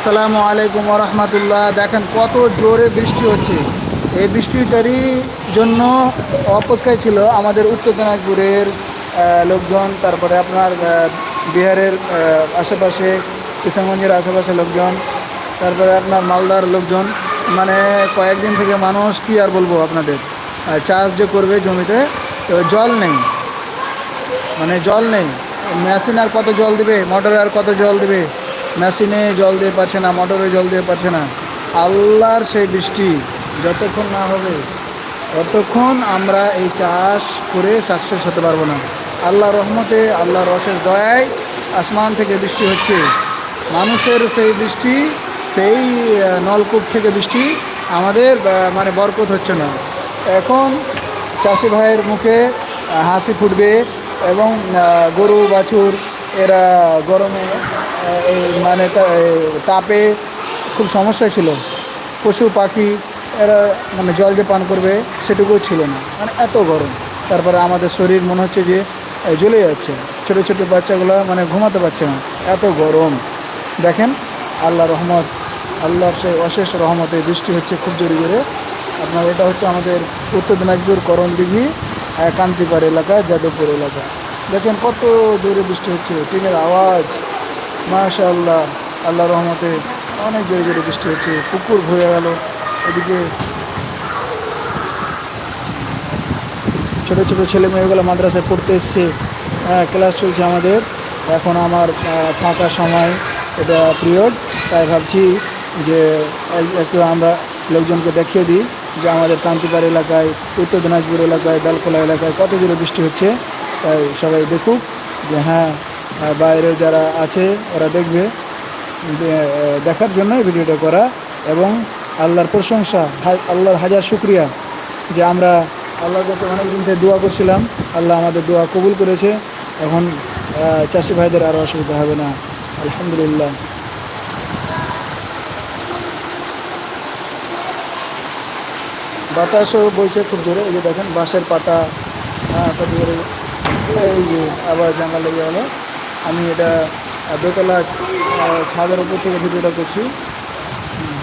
আসসালামু আলাইকুম রহমতুল্লাহ দেখেন কত জোরে বৃষ্টি হচ্ছে। এই বৃষ্টিটারই জন্য অপেক্ষায় ছিল আমাদের উত্তর দিনাজপুরের লোকজন, তারপরে আপনার বিহারের আশেপাশে, কিষানগঞ্জের আশেপাশে লোকজন, তারপরে আপনার মালদার লোকজন। মানে কয়েকদিন থেকে মানুষ কি আর বলব আপনাদের? চাষ যে করবে জমিতে, তো জল নেই। মানে জল নেই। মেশিন আর কত জল দেবে? মোটরে আর কত জল দেবে? মেশিনে জল দিয়ে পারছে না, মোটরে জল দিয়ে পারছে না। আল্লাহর সেই বৃষ্টি, যতক্ষণ না হবে, ততক্ষণ আমরা এই চাষ করে সাকসেস হতে পারব না। আল্লাহ রহমতে, আল্লাহর রসের দয়ায় আসমান থেকে বৃষ্টি হচ্ছে। মানুষের সেই বৃষ্টি, সেই নলকূপ থেকে বৃষ্টি আমাদের মানে বরকত হচ্ছে না। এখন চাষি ভাইয়ের মুখে হাসি ফুটবে এবং গরু, বাছুর, এরা গরমে মানে তাপে খুব সমস্যা ছিল। পশু, পাখি, এরা মানে জল যে পান করবে সেটুকুও ছিল না। মানে এত গরম। তারপরে আমাদের শরীর মনে হচ্ছে যে জ্বলে যাচ্ছে। ছোটো ছোটো বাচ্চাগুলো মানে ঘুমাতে পারছে না। এত গরম। দেখেন, আল্লাহ রহমত, আল্লাহর সেই অশেষ রহমতে বৃষ্টি হচ্ছে খুব জোরে জোরে। আপনার এটা হচ্ছে আমাদের উত্তর দিনাজপুর করণ দিঘি কান্তিপাড় এলাকা, যাদবপুর এলাকা। দেখেন কত জোরে বৃষ্টি হচ্ছে। টিনের আওয়াজ। মাশা আল্লাহ রহমতে অনেক জোরে জোরে বৃষ্টি হচ্ছে, পুকুর ভরে গেল। এদিকে ছোটো ছোটো ছেলে মেয়েগুলো মাদ্রাসায় পড়তে এসছে। হ্যাঁ ক্লাস চলছে আমাদের। এখন আমার ফাঁকা সময়, এটা পিরিয়ড। তাই ভাবছি যে এক- একটু আমরা লোকজনকে দেখিয়ে দিই যে আমাদের কান্তিপাড় এলাকায়, উত্তর দিনাজপুর এলাকায়, ডালখোলা এলাকায় কত জোরে বৃষ্টি হচ্ছে। তাই সবাই দেখুক যে হ্যাঁ বাইরে যারা আছে, ওরা দেখবে দেখার জন্যই ভিডিওটা করা এবং আল্লাহর প্রশংসা আল্লাহর হাজার শুক্রিয়া যে আমরা আল্লাহর কাছে অনেক দিন থেকে দোয়া করছিলাম। আল্লাহ আমাদের দোয়া কবুল করেছে। এখন চাষি ভাইদের আরও অসুবিধা হবে না। আলহামদুলিল্লাহ। বাতাসও বইছে খুব জোরে। এই যে দেখেন, বাঁশের পাতা হ্যাঁ জোরে। এই যে, আবার জানলা লেগে গেলো আমি এটা দোতলা ছাদের উপর থেকে ভিডিওটা করছি। হুম,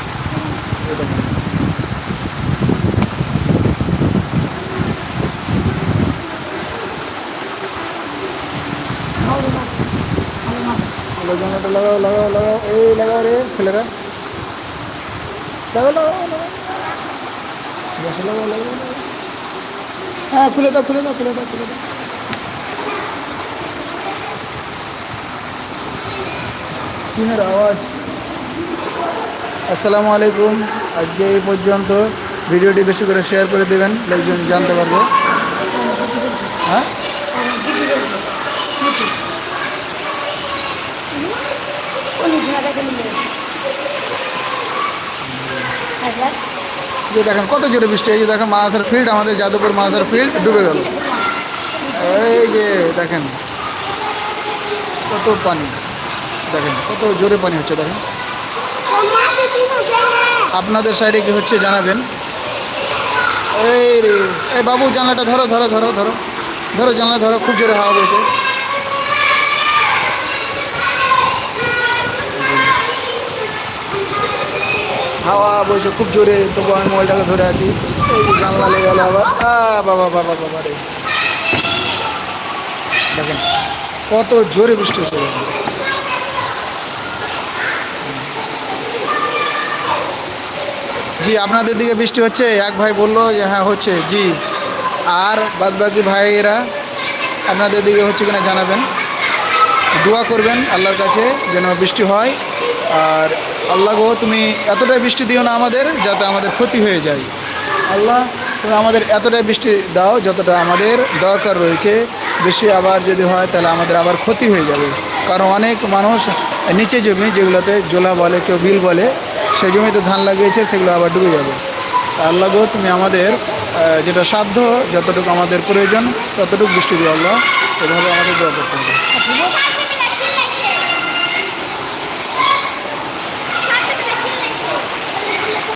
এই রে ছেলেরা। হ্যাঁ খুলে দাও খুলে দাও খুলে দাও খুলে দাও। টিনের আওয়াজ। আসসালামু আলাইকুম। আজকে এই পর্যন্ত ভিডিওটি বেশি করে শেয়ার করে দেবেন, লোকজন জানতে পারবে। হ্যাঁ? যে দেখেন, কত জোরে বৃষ্টি, এই যে দেখেন মাহাসার ফিল্ড আমাদের যাদবপুর মাহাসার ফিল্ড ডুবে গেল। এই যে দেখেন, কত পানি। দেখেন, কত জোরে পানি হচ্ছে দেখেন। আপনাদের সাইডে কি হচ্ছে জানাবেন? এই রে, এই বাবু, জানলাটা ধরো ধরো ধরো ধরো। ধরো, জানলা ধরো, খুব জোরে হাওয়া বইছে। হাওয়া বইছে, খুব জোরে, তবু আমি মোবাইলটাকে ধরে আছি। এই যে জানলা লেগে গেলো আবার। আ, বাবা বাবা বাবা রে। দেখেন, কত জোরে বৃষ্টি হচ্ছে। জি, আপনাদের দিকে বৃষ্টি হচ্ছে। এক ভাই বলল যে হ্যাঁ হচ্ছে। জি। আর বাদবাকি ভাইয়েরা আপনাদের দিকে হচ্ছে কিনা জানাবেন। দোয়া করবেন আল্লাহর কাছে যেন বৃষ্টি হয়। আর আল্লাহ গো, তুমি এতটাই বৃষ্টি দিও না আমাদের যাতে আমাদের ক্ষতি হয়ে যায়। আল্লাহ, তুমি আমাদের এতটাই বৃষ্টি দাও যতটা আমাদের দরকার রয়েছে। বেশি আবার যদি হয়, তাহলে আমাদের আবার ক্ষতি হয়ে যাবে। কারণ অনেক মানুষ নিচে জমি যেগুলোতে জোলা বলে, কেউ বিল বলে সেই জমিতে ধান লাগিয়েছে, সেগুলো আবার ডুবে যাবে। আল্লাহ গো, তুমি আমাদের যেটা সাধ্য, যতটুকু আমাদের প্রয়োজন, ততটুকু বৃষ্টি দিয়ে আল্লাহ এভাবে আমাদের দোয়া করতে হবে।